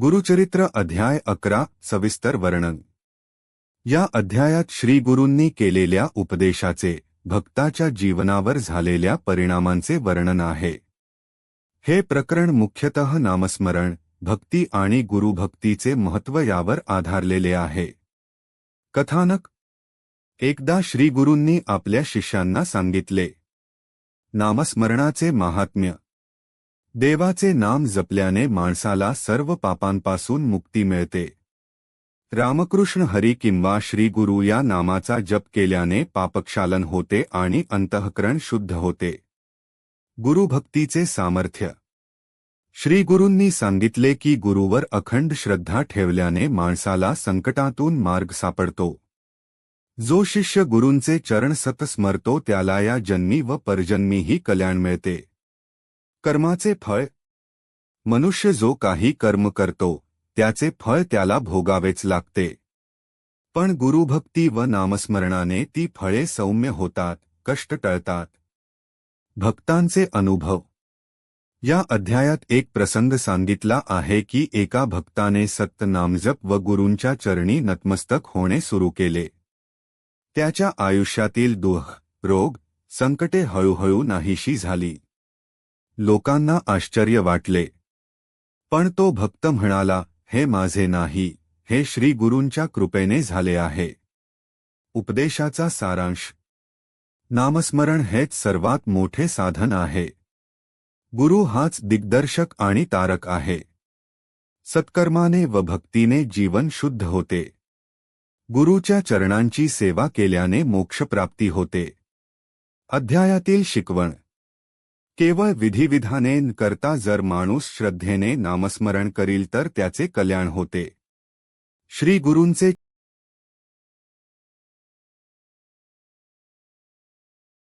गुरुचरित्र अध्याय अकरा सविस्तर वर्णन. या अध्यायात श्री गुरूंनी केलेल्या उपदेशाचे भक्ताच्या जीवनावर झालेल्या परिणामांचे वर्णन आहे. हे प्रकरण मुख्यतः नामस्मरण भक्ती आणि गुरुभक्तीचे महत्त्व यावर आधारलेले आहे. कथानक. एकदा श्रीगुरूंनी आपल्या शिष्यांना सांगितले नामस्मरणाचे महात्म्य देवाचे नाम जपल्याने माणसाला सर्व पापांपासून मुक्ती मिळते. रामकृष्ण हरी किंवा श्री गुरु या नामाचा जप केल्याने पापक्षालन होते आणि अंतःकरण शुद्ध होते. गुरुभक्तीचे सामर्थ्य. श्री गुरूंनी सांगितले की गुरुवर अखंड श्रद्धा ठेवल्याने माणसाला संकटातून मार्ग सापडतो. जो शिष्य गुरूंचे चरण सत स्मरतो त्याला या जन्मी व परजन्मीही कल्याण मिळते. कर्माचे फळ? मनुष्य जो काही कर्म करतो त्याचे फळ त्याला भोगावेच लागते. पण गुरुभक्ती व नामस्मरणाने ती फळे सौम्य होतात कष्ट टळतात. भक्तांचे अनुभव. या अध्यायात एक प्रसंग सांगितला आहे की एका भक्ताने सत्त नामजप व गुरूंच्या चरणी नतमस्तक होणे सुरू केले. त्याच्या आयुष्यातील दुःख रोग संकटे हळूहळू नाहीशी झाली. लोकांना आश्चर्य वाटले. पण तो भक्त म्हणाला हे माझे नाही हे श्री गुरूंच्या कृपेने झाले आहे. उपदेशाचा सारांश. नामस्मरण हेच सर्वात मोठे साधन आहे. गुरु हाच दिग्दर्शक आणि तारक आहे. सत्कर्माने व भक्तीने जीवन शुद्ध होते. गुरुच्या चरणांची सेवा केल्याने मोक्षप्राप्ती होते. अध्यायातील शिकवण. केवळ विधिविधाने करता जर माणूस श्रद्धेने नामस्मरण करील तर त्याचे कल्याण होते. श्री गुरूंचे